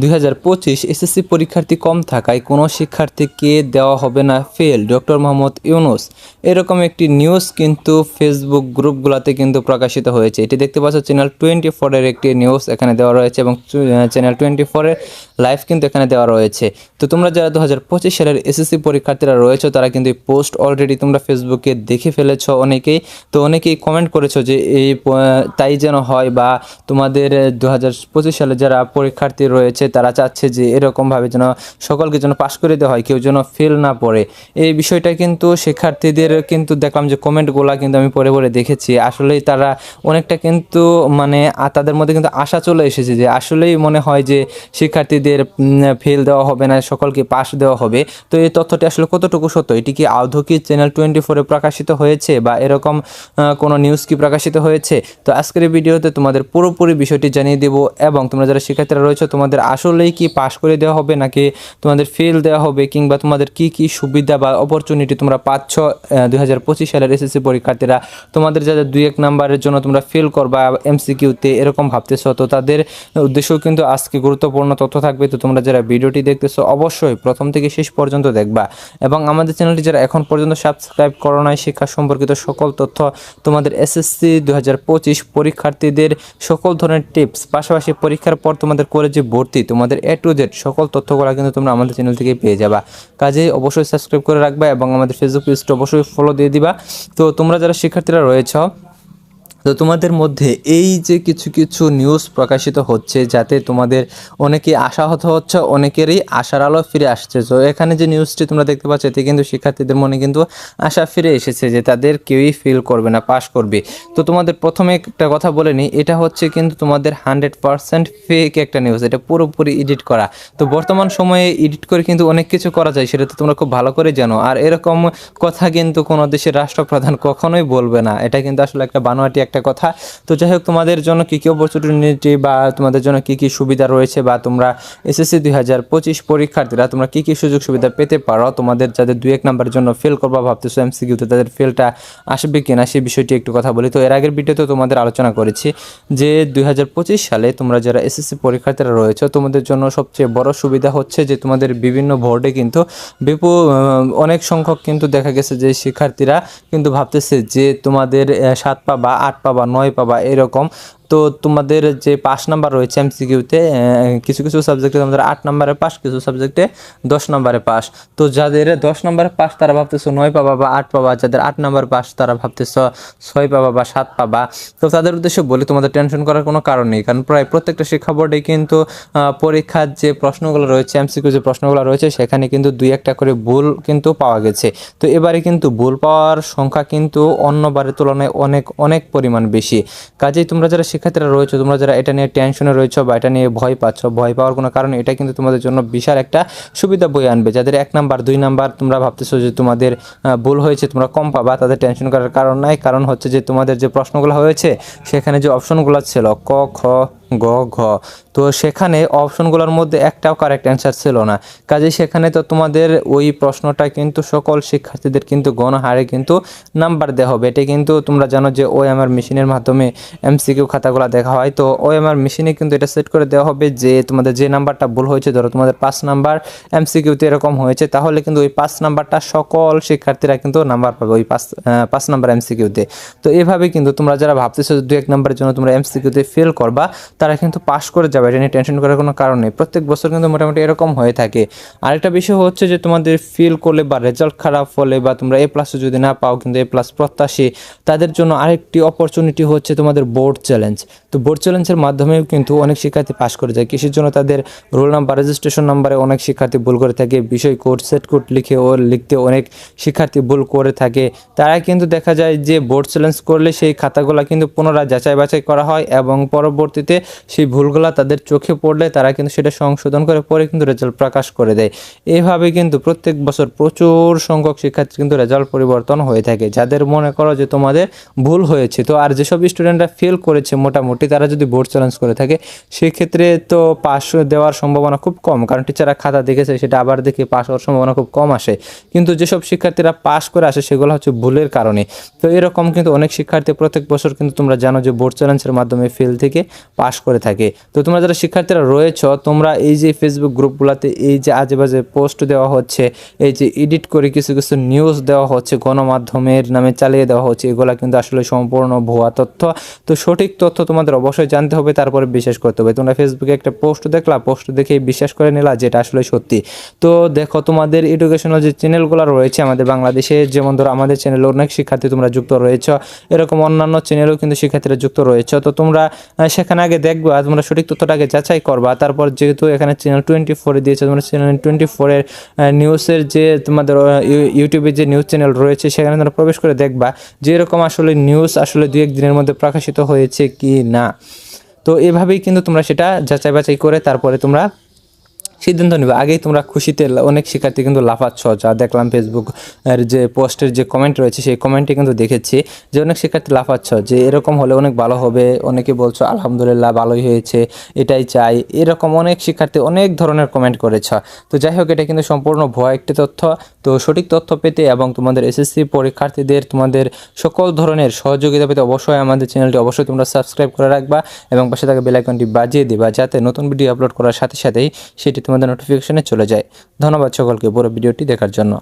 দুই হাজার পঁচিশ এসএসসি পরীক্ষার্থী কম থাকায় কোনো শিক্ষার্থীকে দেওয়া হবে না ফেল ডক্টর মোহাম্মদ ইউনুস। এরকম একটি নিউজ কিন্তু ফেসবুক গ্রুপগুলোতে কিন্তু প্রকাশিত হয়েছে। এটি দেখতে পাচ্ছ চ্যানেল টোয়েন্টি ফোরের একটি নিউজ এখানে দেওয়া রয়েছে এবং চ্যানেল টোয়েন্টি ফোরের লাইভ কিন্তু এখানে দেওয়া রয়েছে। তো তোমরা যারা দু হাজার পঁচিশ সালের এসএসসি পরীক্ষার্থীরা রয়েছে, তারা কিন্তু এই পোস্ট অলরেডি তোমরা ফেসবুকে দেখে ফেলেছ অনেকেই। তো অনেকেই কমেন্ট করেছ যে এই তাই যেন হয় বা তোমাদের দু হাজার পঁচিশ সালে যারা পরীক্ষার্থী রয়েছে তারা চাচ্ছে যে এরকমভাবে যেন সকলকে যেন পাশ করে দেওয়া হয়, কেউ যেন ফেল না পড়ে। এই বিষয়টা কিন্তু শিক্ষার্থীদের কিন্তু দেখলাম যে কমেন্টগুলো কিন্তু আমি পরে পরে দেখেছি। আসলেই তারা অনেকটা কিন্তু মানে তাদের মধ্যে কিন্তু আশা চলে এসেছে যে আসলেই মনে হয় যে শিক্ষার্থীদের ফেল দেওয়া হবে না, সকলকে পাশ দেওয়া হবে। তো এই তথ্যটি আসলে কতটুকু সত্য? এটি কি আদৌ চ্যানেল টোয়েন্টি ফোরে প্রকাশিত হয়েছে বা এরকম কোনো নিউজ কি প্রকাশিত হয়েছে? তো আজকের ভিডিওতে তোমাদের পুরোপুরি বিষয়টি জানিয়ে দেব এবং তোমরা যারা শিক্ষার্থীরা রয়েছে তোমাদের আসলেই কি পাশ করে দেওয়া হবে নাকি তোমাদের ফেল দেওয়া হবে কিংবা তোমাদের কি কি সুবিধা বা অপরচুনিটি তোমরা পাচ্ছ দুই হাজার পঁচিশ সালের এসএসসি পরীক্ষার্থীরা? তোমাদের যাদের দুই এক নাম্বারের জন্য তোমরা ফেল করবা এমসিকিউতে এরকম ভাবতেছো, তো তাদের উদ্দেশ্যও কিন্তু আজকে গুরুত্বপূর্ণ তথ্য থাকবে। তো তোমরা যারা ভিডিওটি দেখতেছো, অবশ্যই প্রথম থেকে শেষ পর্যন্ত দেখবা। এবং আমাদের চ্যানেলটি যারা এখন পর্যন্ত সাবস্ক্রাইব করো নাই, শিক্ষা সম্পর্কিত সকল তথ্য তোমাদের এসএসসি দু হাজার পঁচিশ পরীক্ষার্থীদের সকল ধরনের টিপস পাশাপাশি পরীক্ষার পর তোমাদের কলেজে ভর্তি তোমাদের এ টু জেড সকল তথ্যগুলো কিন্তু তোমরা আমাদের চ্যানেল থেকে পেয়ে যাবা। কাজেই অবশ্যই সাবস্ক্রাইব করে রাখবা এবং আমাদের ফেসবুক পেজটা অবশ্যই ফলো দিয়ে দিবা। তো তোমরা যারা শিক্ষার্থীরা রয়েছ তো তোমাদের মধ্যে এই যে কিছু কিছু নিউজ প্রকাশিত হচ্ছে, যাতে তোমাদের অনেকেই আশাহত হচ্ছে, অনেকেরই আশার আলো ফিরে আসছে। তো এখানে যে নিউজটি তোমরা দেখতে পাচ্ছ, এতে কিন্তু শিক্ষার্থীদের মনে কিন্তু আশা ফিরে এসেছে যে তাদের কেউই ফিল করবে না পাশ করবে। তো তোমাদের প্রথমে একটা কথা বলে নিই, এটা হচ্ছে কিন্তু তোমাদের হান্ড্রেড পার্সেন্ট ফেক একটা নিউজ এটা পুরোপুরি এডিট করা। তো বর্তমান সময়ে এডিট করে কিন্তু অনেক কিছু করা যায়, সেটা তো তোমরা খুব ভালো করে জানো। আর এরকম কথা কিন্তু কোনো দেশের রাষ্ট্রপ্রধান কখনোই বলবে না। এটা কিন্তু আসলে একটা বানোয়াটি একটা কথা। তো যাই হোক তোমাদের জন্য কী কী অপরচুনিটি বা তোমাদের জন্য কী কী সুবিধা রয়েছে বা তোমরা এসএসসি দুই হাজার পঁচিশ পরীক্ষার্থীরা তোমরা কী কী সুযোগ সুবিধা পেতে পারো? তোমাদের যাদের দুই এক নাম্বারের জন্য ফেল করবা ভাবতেছো এমসিকিউতে তাদের ফেলটা আসবে কিনা সেই বিষয়টি একটু কথা বলি। তো এর আগের ভিডিওতে তোমাদের আলোচনা করেছি যে দুই হাজার পঁচিশ সালে তোমরা যারা এসএসসি পরীক্ষার্থীরা রয়েছে, তোমাদের জন্য সবচেয়ে বড় সুবিধা হচ্ছে যে তোমাদের বিভিন্ন বোর্ডে কিন্তু বিপুল অনেক সংখ্যক কিন্তু দেখা গেছে যে শিক্ষার্থীরা কিন্তু ভাবতেছে যে তোমাদের সাত পাবা আট পাবা নয় পাবা এরকম তো তোমাদের যে পাস নাম্বার রয়েছে এমসিকিউতে কিছু কিছু সাবজেক্টে তোমাদের আট নাম্বারে পাস কিছু সাবজেক্টে দশ নাম্বারে পাস তো যাদের দশ নাম্বারে পাস তারা ভাবতেছো নয় পাবা বা আট পাবা, যাদের আট নাম্বার পাস তারা ভাবতেছ ছয় পাবা বা সাত পাবা। তো তাদের উদ্দেশ্যে বলি, তোমাদের টেনশন করার কোনো কারণ নেই, কারণ প্রায় প্রত্যেকটা শিক্ষা বোর্ডে কিন্তু পরীক্ষার যে প্রশ্নগুলো রয়েছে এমসিকিউ যে প্রশ্নগুলো রয়েছে, সেখানে কিন্তু দুই একটা করে ভুল কিন্তু পাওয়া গেছে। তো এবারে কিন্তু ভুল পাওয়ার সংখ্যা কিন্তু অন্যবারের তুলনায় অনেক অনেক পরিমাণ বেশি। কাজেই তোমরা যারা শিক্ষার্থীরা রয়েছে, তোমরা যারা এটা নিয়ে টেনশনে রয়েছো বা এটা নিয়ে ভয় পাচ্ছ, ভয় পাওয়ার কোনো কারণ এটা কিন্তু তোমাদের জন্য বিশাল একটা সুবিধা বই আনবে। যাদের এক নাম্বার, দুই নাম্বার তোমরা ভাবতেছো যে তোমাদের ভুল হয়েছে, তোমরা কম পাবা, তাদের টেনশন করার কারণ নাই। কারণ হচ্ছে যে তোমাদের যে প্রশ্নগুলো হয়েছে, সেখানে যে অপশনগুলো ছিল, ক, খ গ, ঘ। তো সেখানে অপশনগুলোর মধ্যে একটাও কারেক্ট অ্যান্সার ছিল না। কাজেই সেখানে তো তোমাদের ওই প্রশ্নটা কিন্তু সকল শিক্ষার্থীদের কিন্তু গণহারে কিন্তু নাম্বার দেওয়া হবে। এটা কিন্তু তোমরা জানো যে ওই আমার মেশিনের মাধ্যমে এমসিকিউ খাতাগুলো দেখা হয়। তো ওই আমার মেশিনে কিন্তু এটা সেট করে দেওয়া হবে যে তোমাদের যে নাম্বারটা ভুল হয়েছে, ধরো তোমাদের পাঁচ নাম্বার এমসিকিউতে এরকম হয়েছে, তাহলে কিন্তু ওই পাঁচ নাম্বারটা সকল শিক্ষার্থীরা কিন্তু নাম্বার পাবে ওই পাঁচ পাঁচ নাম্বার এমসিকিউতে তো। এভাবে কিন্তু তোমরা যারা ভাবতেছো দু এক নাম্বারের জন্য তোমরা এমসিকিউতে ফেল করবা তারা কিন্তু পাস করে যাবে, এটা নিয়ে টেনশন করার কোনো কারণ নেই। প্রত্যেক বছর কিন্তু মোটামুটি এরকম হয়ে থাকে। আরেকটা বিষয় হচ্ছে যে তোমাদের ফিল করলে বা রেজাল্ট খারাপ হলে বা তোমরা এ প্লাসও যদি না পাও কিন্তু এ প্লাস প্রত্যাশী, তাদের জন্য আরেকটি অপরচুনিটি হচ্ছে তোমাদের বোর্ড চ্যালেঞ্জ তো বোর্ড চ্যালেঞ্জের মাধ্যমেও কিন্তু অনেক শিক্ষার্থী পাস করে যায়। কিসের জন্য তাদের রোল নাম্বার রেজিস্ট্রেশন নাম্বারে অনেক শিক্ষার্থী ভুল করে থাকে। বিষয় কোড সেট কোড লিখে ও লিখতে অনেক শিক্ষার্থী ভুল করে থাকে। তারা কিন্তু দেখা যায় যে বোর্ড চ্যালেঞ্জ করলে সেই খাতাগুলো কিন্তু পুনরায় যাচাই বাছাই করা হয় এবং পরবর্তীতে সেই ভুলগুলো তাদের চোখে পড়লে তারা কিন্তু সেটা সংশোধন করে, পরে কিন্তু রেজাল্ট প্রকাশ করে দেয়। এইভাবে কিন্তু প্রত্যেক বছর প্রচুর সংখ্যক শিক্ষার্থী কিন্তু রেজাল্ট পরিবর্তন হয়ে থাকে। যাদের মনে করো যে তোমাদের ভুল হয়েছে, তো আর যেসব স্টুডেন্টরা ফেল করেছে মোটামুটি, তারা যদি বোর্ড চ্যালেঞ্জ করে থাকে, সেক্ষেত্রে তো পাস দেওয়ার সম্ভাবনা খুব কম। কারণ টিচাররা খাতা দেখেছে, সেটা আবার দেখে পাস হওয়ার সম্ভাবনা খুব কম আসে। কিন্তু যেসব শিক্ষার্থীরা পাস করে আসে, সেগুলো হচ্ছে ভুলের কারণে। তো এরকম কিন্তু অনেক শিক্ষার্থী প্রত্যেক বছর কিন্তু তোমরা জানো যে বোর্ড চ্যালেঞ্জের মাধ্যমে ফেল থেকে পাস করে থাকে। তো তোমরা যারা শিক্ষার্থীরা রয়েছ, তোমরা এই যে ফেসবুক গ্রুপগুলোতে এই যে আজে বাজে পোস্ট দেওয়া হচ্ছে, এই যে এডিট করে কিছু কিছু নিউজ দেওয়া হচ্ছে, গণমাধ্যমের নামে চালিয়ে দেওয়া হচ্ছে, এগুলা কিন্তু আসলে সম্পূর্ণ ভুয়া তথ্য। তো সঠিক তথ্য তোমাদের অবশ্যই জানতে হবে, তারপরে বিশ্বাস করতে হবে। তোমরা ফেসবুকে একটা পোস্ট দেখলা পোস্ট দেখে বিশ্বাস করে নিলা যেটা আসলে সত্যি। তো দেখো, তোমাদের এডুকেশনাল যে চ্যানেলগুলো রয়েছে আমাদের বাংলাদেশে, যেমন ধরো আমাদের চ্যানেলে অনেক শিক্ষার্থী তোমরা যুক্ত রয়েছ, এরকম অন্যান্য চ্যানেলেও কিন্তু শিক্ষার্থীরা যুক্ত রয়েছে। তো তোমরা সেখানে আগে দেখবা তোমরা সঠিক তথ্যটাকে যাচাই করবা। তারপর যেহেতু এখানে চ্যানেল টোয়েন্টি ফোরে দিয়েছে, তোমরা চ্যানেল টোয়েন্টি ফোরের নিউজের যে তোমাদের ইউটিউবে যে নিউজ চ্যানেল রয়েছে, সেখানে তোমরা প্রবেশ করে দেখবা যে এরকম আসলে নিউজ আসলে দু একদিনের মধ্যে প্রকাশিত হয়েছে কি না তো এভাবেই কিন্তু তোমরা সেটা যাচাই বাছাই করে তারপরে তোমরা সিদ্ধান্ত নেবে। আগেই তোমরা খুশিতে অনেক শিক্ষার্থী কিন্তু লাফাচ্ছ। যা দেখলাম ফেসবুক এর যে পোস্টের যে কমেন্ট রয়েছে, সেই কমেন্টে কিন্তু দেখেছি যে অনেক শিক্ষার্থী লাফাচ্ছ, যে এরকম হলে অনেক ভালো হবে। অনেকে বলছো, আলহামদুলিল্লাহ, ভালোই হয়েছে, এটাই চাই। এরকম অনেক শিক্ষার্থী অনেক ধরনের কমেন্ট করেছ। তো যাই হোক, এটা কিন্তু সম্পূর্ণ ভয় একটি তথ্য। তো সঠিক তথ্য পেতে এবং তোমাদের এসএসসি পরীক্ষার্থীদের তোমাদের সকল ধরনের সহযোগিতা পেতে অবশ্যই আমাদের চ্যানেলটি অবশ্যই তোমরা সাবস্ক্রাইব করে রাখবা এবং পাশে থাকা বেল আইকনটি বাজিয়ে দিবা, যাতে নতুন ভিডিও আপলোড করার সাথে সাথেই সেটি তোমাদের নোটিফিকেশনে চলে যায়। ধন্যবাদ সকলকে পুরো ভিডিওটি দেখার জন্য।